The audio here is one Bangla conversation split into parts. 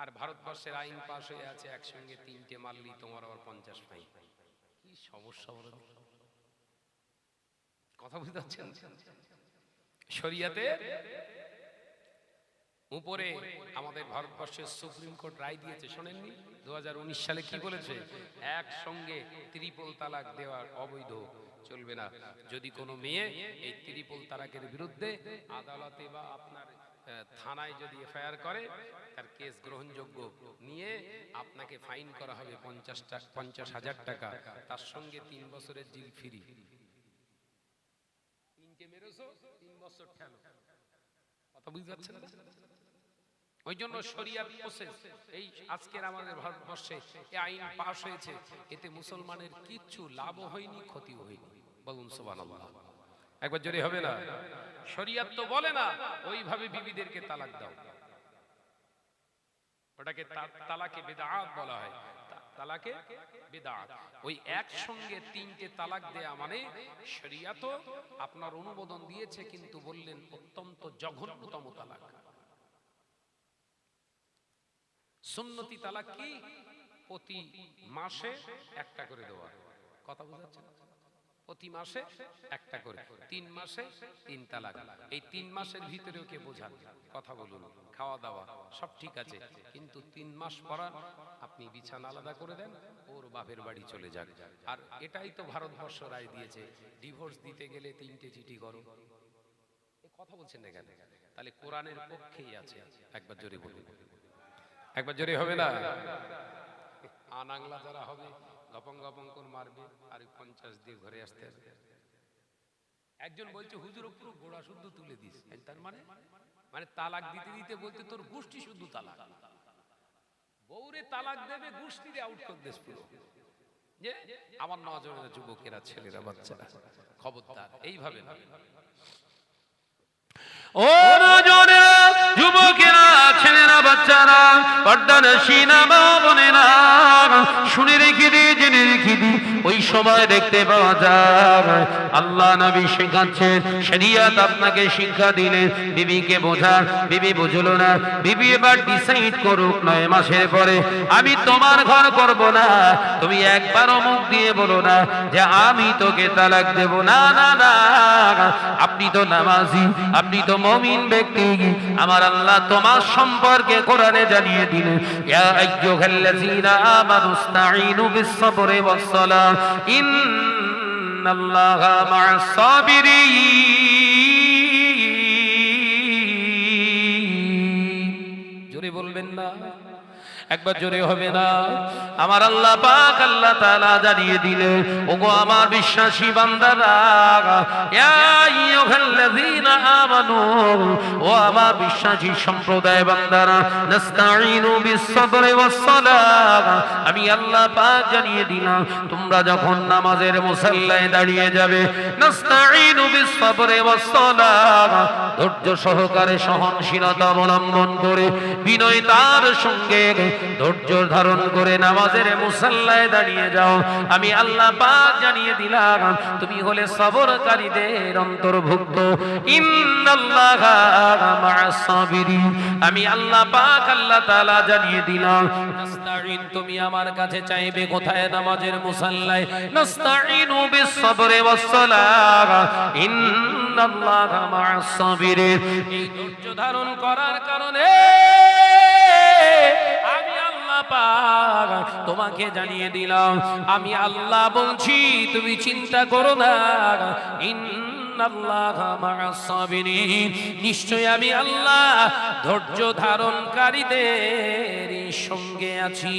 আর ভারতবর্ষের আইন পাশ হয়ে আছে একসঙ্গে তিনটে মারলি, তোমার আবার পঞ্চাশ ফাইন কি সমস্যা বলো দেখি? কথা বুঝতে পারছেন? উপরে আমাদের ভারতবর্ষের সুপ্রিম কোর্ট রায় দিয়েছে, শোনেননি? দু হাজার উনিশ সালে কি বলেছে? একসঙ্গে ত্রিপল তালাক দেওয়ার অবৈধ। চলবে না। যদি কোনো মেয়ে এই ত্রিপল তালাকের বিরুদ্ধে আদালতে বা আপনার থানায় যদি এফআইআর করে, তার কেস গ্রহণযোগ্য নিয়ে আপনাকে ফাইন করা হবে পঞ্চাশ টাকা, পঞ্চাশ হাজার টাকা। তার সঙ্গে তিন বছরের জিল ফ্রি। তিনটে মেরেছো বছর ঠেলো। কথা ওই জন্য শরিয়াত প্রসেস এই আজকের আমাদের ভারতবর্ষে এই আইন পাশ হয়েছে। এতে মুসলমানের কিচ্ছু লাভও হয়নি, ক্ষতিও হয়নি। বলুন, সুবহানাল্লাহ। একবার জোরে হবে না? শরিয়াত তো বলে না, ওইভাবে বিবিদেরকে তালাক দাও। ওটাকে তালাকে বেদাত বলা হয়। তালাকে বেদাত। ওই একসঙ্গে তিনটে তালাক দেয়া মানে শরিয়াত আপনার অনুমোদন দিয়েছে কিন্তু বললেন অত্যন্ত জঘন্যতম তালাক। সুন্নতি তালাক কি প্রতি মাসে একটা করে দেওয়া কথা বুঝাচ্ছেন? প্রতি মাসে একটা করে। তিন মাসে তিন তালাক। এই তিন মাসের ভিতরেও কে বোঝান? কথা বলুন খাওয়া দাওয়া সব ঠিক আছে। কিন্তু তিন মাস পর আপনি বিছানা আলাদা করে দেন, ওর বাপের বাড়ি চলে যান আর এটাই তো ভারতবর্ষ রায় দিয়েছে ডিভোর্স দিতে গেলে তিনটে চিঠি করো। কথা বলছেন না কেন? তাহলে কোরআনের পক্ষেই আছে। একবার জোরে বলুন। একবার জোরে হবে না? আনাংলা যারা হবে গপং গপং করে মারবে? আর পঞ্চাশ দিয়ে ঘরে আসতে আসতে একজন বলছে, হুজুর পুরো গোড়া শুদ্ধ তুলে দিস। তার মানে? মানে তালাক দিতে দিতে বলতে তোর গোষ্ঠী শুদ্ধ তালাক। বউরে তালাক দেবে, গোষ্ঠী দিয়ে আউট করে পুরো। যে আমার নজরের যুবকেরা, ছেলেরা, বাচ্চারা, খবরদার, এইভাবে ও নজরেরা যুবকেরা, ছেলেরা, বাচ্চারা, পর্দার সিনা মা বোনেরা সময় দেখতে পাওয়া যায়। আল্লাহ নবী শেখাচ্ছেন, শরিয়াত আপনাকে শিক্ষা দিলেন বিবিকে বোঝার, বিবি বুঝলো না, বিবি এবার ডিসাইড করুক নয় মাসের পরে, আমি তোমার ঘর করব না। তুমি একবারও মুখ দিয়ে বলো না যে আমি তোকে তালাক দেব। না না না, আপনি তো নামাজি, আপনি তো মমিন ব্যক্তি। আমার আল্লাহ তোমার সম্পর্কে কোরআনে জানিয়ে দিলেন জোরে বলবেন না। একবার জোরে হবে না। আমার আল্লাহ পাক আল্লাহ তাআলা জানিয়ে দিলে ওগো আমার বিশ্বাসী বান্দারা ইয়া আইয়ুহাল্লাযীনা আমানু ও আমার বিশ্বাসী সম্প্রদায় বান্দারা নাস্তাঈনু বিস-সাবরি ওয়াস-সালাহ আমি আল্লাহ পাক জানিয়ে দিলাম তোমরা যখন নামাজের মুসাল্লায় দাঁড়িয়ে যাবে নাস্তাঈনু বিস-সাবরি ওয়াস-সালাহ ধৈর্য সহকারে সহনশীলতা অবলম্বন করে বিনয়তার সঙ্গে ধৈর্য ধারণ করে নামাজের মুসাল্লায় দাঁড়িয়ে যাও। আমি আল্লাহ পাক জানিয়ে দিলাম, তুমি হলে সবরকারীদের অন্তর্ভুক্ত। আমি আল্লাহ পাক আল্লাহ তাআলা জানিয়ে দিলাম, নাস্তাঈন, তুমি আমার কাছে চাইবে কোথায় নামাজের মুসাল্লায়? নাস্তাঈনু বিস সাবরি ওয়াস সালাহ ইন্নাল্লাহা মা'আস সাবিরিন। এই ধৈর্য ধারণ করার কারণে পাক, তোমাকে জানিয়ে দিলাম, আমি আল্লাহ বলছি, তুমি চিন্তা করো না। নিশ্চয় আমি আল্লাহ ধৈর্য ধারণকারীদের সঙ্গে আছি।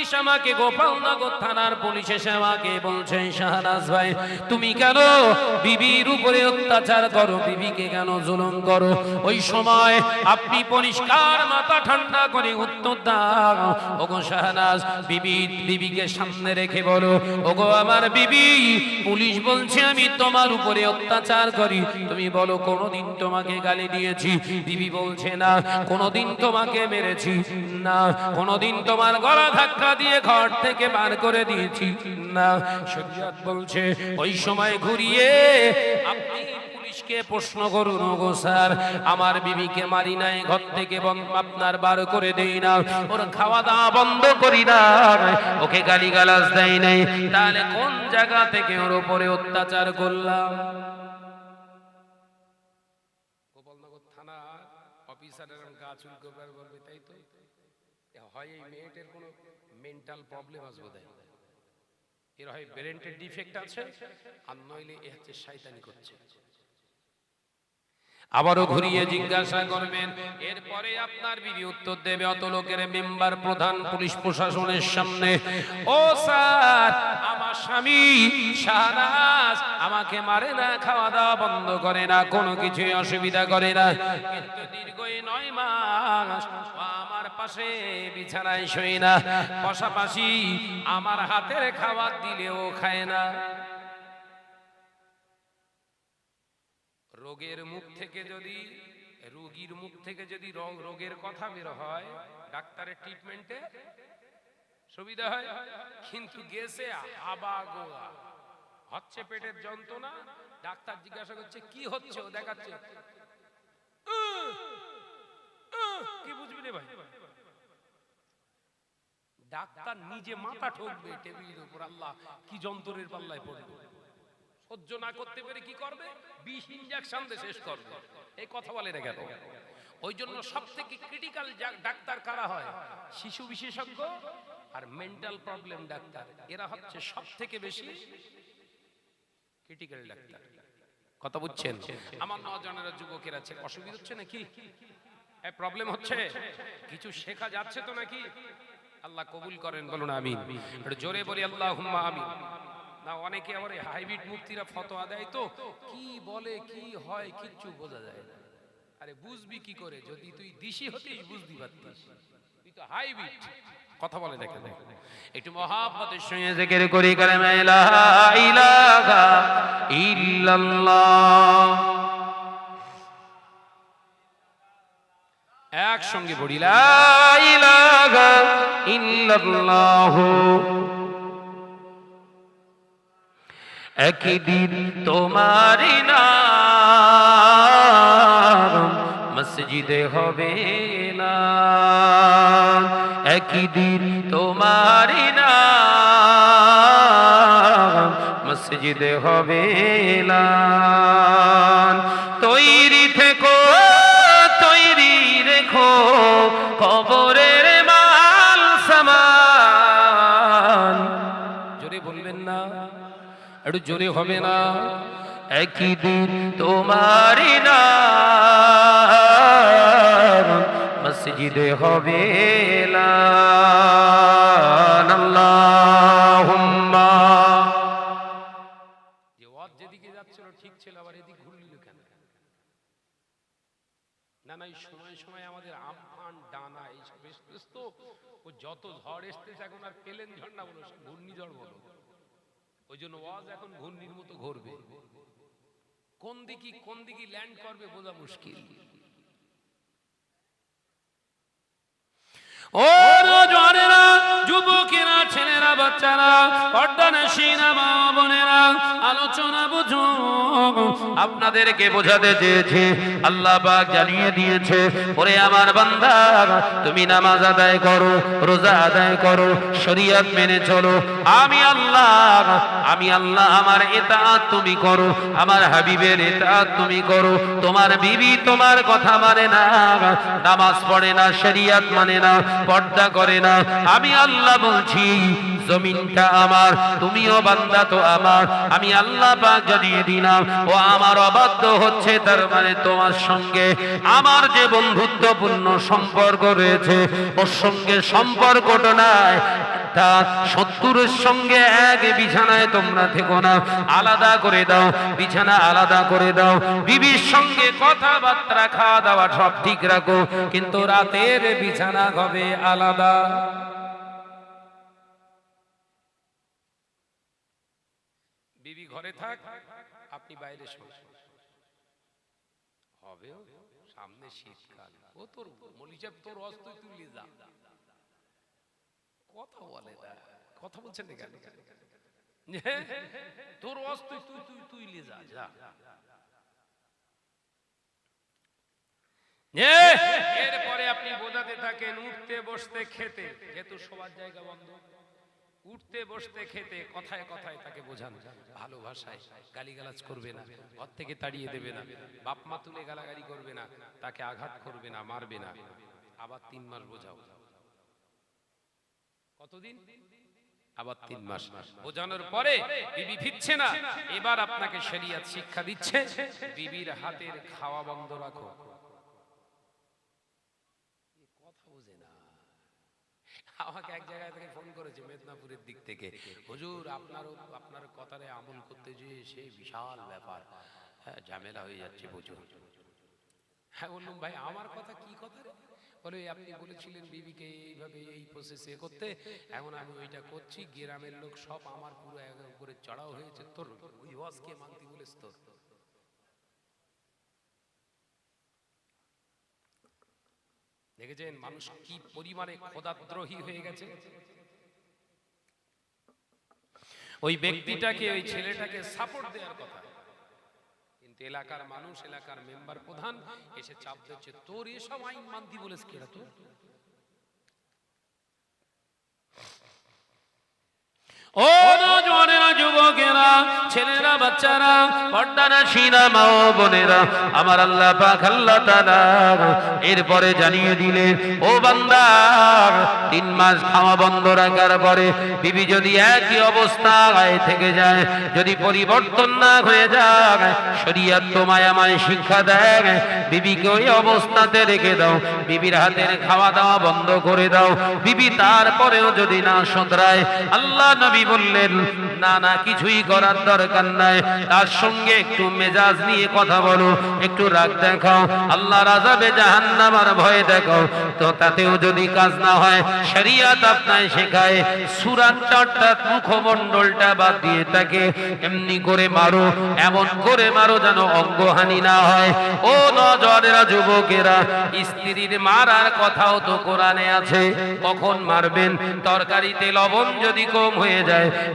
পুলিশ আমাকে গোপালনগর থানার পুলিশ এসে আমাকে বলছে, শাহনাজ ভাই, তুমি কেন বিবির উপরে অত্যাচার করো? বিবিকে কেন জুলুম করো? ওই সময় আপনি পরিষ্কার মাথা ঠান্ডা করে উত্তর দাও। ওগো শাহনাজ, বিবি, বিবিকে সামনে রেখে বলো, ওগো আমার বিবি, পুলিশ বলছে আমি তোমার উপরে অত্যাচার করি। তুমি বলো, কোনোদিন তোমাকে গালি দিয়েছি। বিবি বলছে, না, কোনোদিন তোমাকে মেরেছি। না, কোনোদিন তোমার গলা ধাক্কা দিয়ে ঘর থেকে বার করে দিয়েছি। না, শরীয়ত বলছে, ওই সময় ঘুরিয়ে আপনি পুলিশকে প্রশ্ন করুন গো স্যার, আমার বিবিকে মারি নাই, ঘর থেকে আপনার বার করে দেই না, ওর খাওয়া দাওয়া বন্ধ করি না, ওকে গালি গালাজ দেয় নাই। তাহলে কোন জায়গা থেকে ওর উপরে অত্যাচার করলাম? থানা গা চুল করবার বলবে, তাই তো? হয় এই কোনো মেন্টাল প্রবলেম আসবে দেয় এর হয় ব্রেনের ডিফেক্ট আছে, আর নইলে এ হচ্ছে শয়তানি করছে। আবারও ঘুরিয়ে জিজ্ঞাসা করবেন, এরপরে আপনার বিবি উত্তর দেবে অত লোকের মেম্বার প্রধান পুলিশ প্রশাসনের সামনে। ও স্যার, আমার স্বামী শাহনাজ আমাকে মারে না খাওয়া দাওয়া বন্ধ করে না, কোনো কিছুই অসুবিধা করে না। কিন্তু দীর্ঘ নয় মাস পাশে বিছানায় শুই না, পাশাপাশি আমার হাতের খাবার দিলেও খায় না। রোগের মুখ থেকে যদি, রোগীর মুখ থেকে যদি রোগ- রোগের কথা বের হয়, ডাক্তারের ট্রিটমেন্টে সুবিধা হয়। কিন্তু গেছে হাবা গোয়া হচ্ছে পেটের যন্ত্রণা, ডাক্তার জিজ্ঞাসা করছে, কি হচ্ছে? ও দেখাচ্ছে। কি বুঝবি রে ভাই? ডাক্তার নিজে মাথা ঠকবে টেবিলের উপর, আল্লাহ, কি যন্ত্রের পাল্লায় পড়বে? সহ্য না করতে পেরে কি করবে? বিষ ইনজেকশন দিয়ে শেষ করবে। এই কথা বলে রেখে ওই জন্য সব থেকে ক্রিটিক্যাল ডাক্তার কারা হয়? শিশু বিশেষজ্ঞ আর মেন্টাল প্রবলেম ডাক্তার। এরা হচ্ছে সব থেকে বেশি ক্রিটিক্যাল ডাক্তার। কথা বুঝছেন? আমার নজনেরা যুবকেরা আছে, অসুবিধা হচ্ছে নাকি? প্রবলেম হচ্ছে? কিছু শেখা যাচ্ছে তো নাকি? আল্লাহ কবুল করেন, বলুন একটু জোরে বলি আল্লাহ আমিন। না, অনেকে আবার হাইব্রিড মুক্তিরা ফতোয়া দেয় তো, কি বলে, কি হয়, কিচ্ছু বোঝা যায় না। আরে, বুঝবি কি করে? যদি তুই দিশি হতিস বুঝবি পারতিস। তুই তো হাইব্রিড। কথা বলে দেখে দেখ একটু মহাব্বতের সঙ্গে জিকির করি করে ইলাহা ইল্লাল্লাহ। একসঙ্গে পড়ি একদিন তোমারি মসজিদে হবে না। একদিন তোমারি মসজিদে হবে না। একটু জোরে হবে না। একই দিন তোমারি না মসজিদে হবে যেদিকে যাচ্ছিল, ঠিক ছিল, আবার এদিক ঘুরলিল কেন? না না, এই সময় সময় আমাদের আমফান ডানা, এইসব ও যত ঝড় এসতেছে এখন আর পেলেন ঝড় না বলো, ঘূর্ণিঝড় বলো। ওই জন্য ওয়াজ এখন ঘূর্ণির মতো ঘুরবে। কোন দিকে কোন দিকে ল্যান্ড করবে বোঝা মুশকিল। ও আপনাদেরকে বোঝাতে চেয়েছে, আল্লাহ জানিয়ে দিয়েছে, ওরে আমার বান্দা, তুমি নামাজ আদায় করো, রোজা আদায় করো, শরীয়ত মেনে চলো। আমি আল্লাহ আমি আল্লাহ, আমার এতাত তুমি করো, আমার হাবিবের এতাত তুমি করো। তোমার বিবি তোমার কথা মানে না, নামাজ পড়ে না, শরিয়াত মানে না। পর্দা করে না। আমি আল্লাহ বলছি, জমিনটা আমার, তুমিও বান্দা তো আমার। আমি আল্লাহ পাক জানিয়ে দিলাম, ও আমার অবাধ্য হচ্ছে তার মানে তোমার সঙ্গে। আমার যে বন্ধুত্বপূর্ণ সম্পর্ক রয়েছে, ওর সঙ্গে সম্পর্কটা নাই। তা শত্রুর সঙ্গে এক বিছানায় তোমরা থেকো না। আলাদা করে দাও, বিছানা আলাদা করে দাও। বিবির সঙ্গে কথাবার্তা খাওয়া দাওয়া সব ঠিক রাখো, কিন্তু রাতের বিছানা হবে আলাদা। বিবি ঘরে থাক, আপনি বাইরে হবে সামনে শীতকাল। ও তোর মলিজাব তোর অস্ত তুলি যা। কথা বলে না। কথা বলছেন না কেন? তোর অস্ত তুই তুই তুই লে যা যা। এরপরে আপনি বোঝাতে থাকেন উঠতে বসতে খেতে। যেহেতু সবার জায়গা বন্ধ। উঠতে বসতে খেতে কথায় কথায় তাকে বোঝান। ভালোবাসায় গালিগালাজ করবে না ঘর থেকে তাড়িয়ে দেবে না। বাপ মা তুলে গালাগালি করবে না তাকে আঘাত করবে না মারবে না। আবার তিন মাস বোঝাও। কতদিন? আবার তিন মাস। বোঝানোর পরে বিবি ফিরছে না। এবার আপনাকে শরিয়াত শিক্ষা দিচ্ছে। বিবির হাতের খাওয়া বন্ধ রাখো। আমাকে এক জায়গায় থেকে ফোন করেছে মেদিনীপুরের দিক থেকে। হুজুর আপনার আপনার কথারে আমল করতে যে সে বিশাল ব্যাপার। হ্যাঁ ঝামেলা হয়ে যাচ্ছে প্রচুর। হ্যাঁ বললাম ভাই আমার কথা কি কথা রে? বলে আপনি বলেছিলেন, বিবিকে এইভাবে এই প্রসেসে করতে। এখন আমি ওইটা করছি, গ্রামের লোক সব আমার পুরো উপরে চড়াও হয়েছে। তোর ওই বলেছ তোর। দেখেছেন, মানুষ কি পরিমাণে খোদাদ্রোহী হয়ে গেছে। ওই ব্যক্তিটাকে, ওই ছেলেটাকে সাপোর্ট দেওয়ার কথা। কিন্তু এলাকার মানুষ, এলাকার মেম্বার প্রধান এসে চাপ দিচ্ছে, তোর এসব আইন মানতি বলেছ কেরা তোর? ও নজওয়ানেরা, যুবকেরা, ছেলেরা, বাচ্চারা, পর্দারা সিনা মা ও বোনেরা, আমার আল্লাহ পাক, আল্লাহ তাআলা এরপরে জানিয়ে দিলেন ও বান্দা, তিন মাস খাওয়া বন্ধ রাখার পরে বিবি যদি একই অবস্থায় থেকে যায়, যদি পরিবর্তন না হয়ে যায়, শরীয়ত তো মায়ামায় শিক্ষা দেয়, বিবিকে ওই অবস্থাতে রেখে দাও, বিবির হাতের খাওয়া দাওয়া বন্ধ করে দাও, বিবি তারপরেও যদি না শোধরায়, আল্লাহ নবী বললেন, না না, কিছুই করার দরকার নাই। তার সঙ্গে একটু মেজাজ নিয়ে কথা বলো, একটু রাগ দেখাও। আল্লাহ রাজাবে জাহান্নামার ভয় দেখাও। তো তাতেও যদি কাজ না হয়, শরিয়াত আপনায় শেখায় সুরাত চারটা মুখমণ্ডলটা বাদ দিয়ে তাকে এমনি করে মারো, এমন করে মারো যেন অঙ্গহানি না হয়। ও নজরেরা যুবকেরা, স্ত্রীর মারার কথাও তো কোরআনে আছে। কখন মারবেন? তরকারিতে লবণ যদি কম হয়ে যায়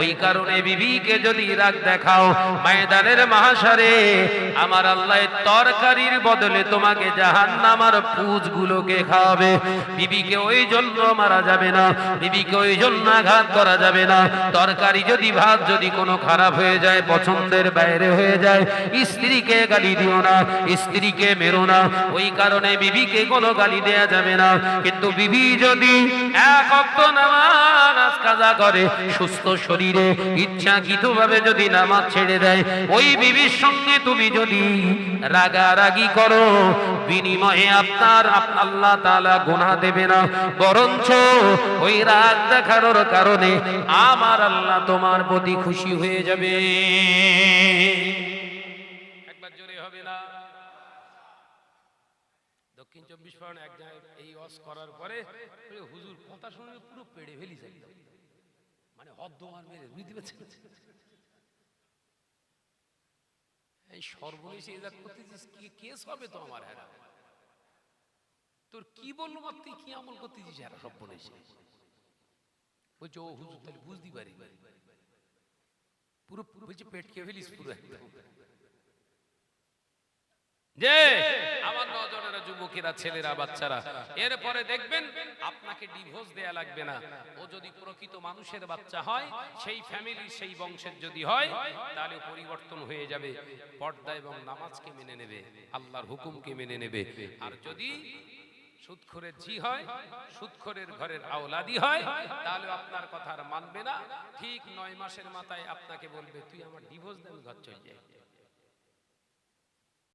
ওই কারণে বিবিকে যদি রাগ দেখাও, ময়দানের মহাসারে, আমার আল্লাহ তরকারির বদলে তোমাকে জাহান্নামার পুজগুলোকে খাওয়াবে। বিবিকে ওই জন্য মারা যাবে না, বিবিকে ওই জন্য আঘাত করা যাবে না। তরকারি যদি, ভাত যদি কোনো খারাপ হয়ে যায়, পছন্দের বাইরে হয়ে যায়, স্ত্রীকে গালি দিও না, স্ত্রীকে মেরো না। ওই কারণে বিবিকে কোনো গালি দেয়া যাবে না। কিন্তু বিবি যদি এক নামাজ কাজা করে, সুস্থ শরীরে ইচ্ছাকৃতভাবে যদি নামাজ ছেড়ে দেয়, ওই বিবির সঙ্গে তুমি যদি রাগারাগি করো, বিনিময়ে আপনার আল্লাহ তাআলা গুনাহ দেবে না। বরঞ্চ ওই রাগ দেখানোর কারণে আমার আল্লাহ তোমার প্রতি খুশি হয়ে যাবে। একবার জোরে হবে না? দক্ষিণ চব্বিশ পরগনা এক জায়গায় এই অস করার পরে হুজুর, কথা শুনে পুরো পেড়ে ফেলিস একদম। মানে হদ্দমার মেরে, বুঝতে পারছেন? এই করতেছিস, কি কেস হবে তো আমার হেরা? তোর কি বলল তুই কি আমল করতেছিস হেরা সর্বনেশে? বলছে, ও হুজুর, তাহলে বুঝতে পারি পুরো, বলছে, পেট খেয়ে ফেলিস পুরো একদম। যে আমার নজরেরা যুবকেরা ছেলেরা বাচ্চারা এরপরে দেখবেন আপনাকে ডিভোর্স দেয়া লাগবে না। ও যদি প্রকৃত মানুষের বাচ্চা হয় সেই ফ্যামিলির সেই বংশের যদি হয় তাহলে পরিবর্তন হয়ে যাবে। পর্দা এবং নামাজকে মেনে নেবে আল্লাহর হুকুমকে মেনে নেবে। আর যদি সুদখোরের জি হয় সুদখোরের ঘরের আওলাদি হয় তাহলে আপনার কথা আর মানবে না। ঠিক নয় মাসের মাথায় আপনাকে বলবে তুই আমার ডিভোর্স দেন ঘর চলে যাই।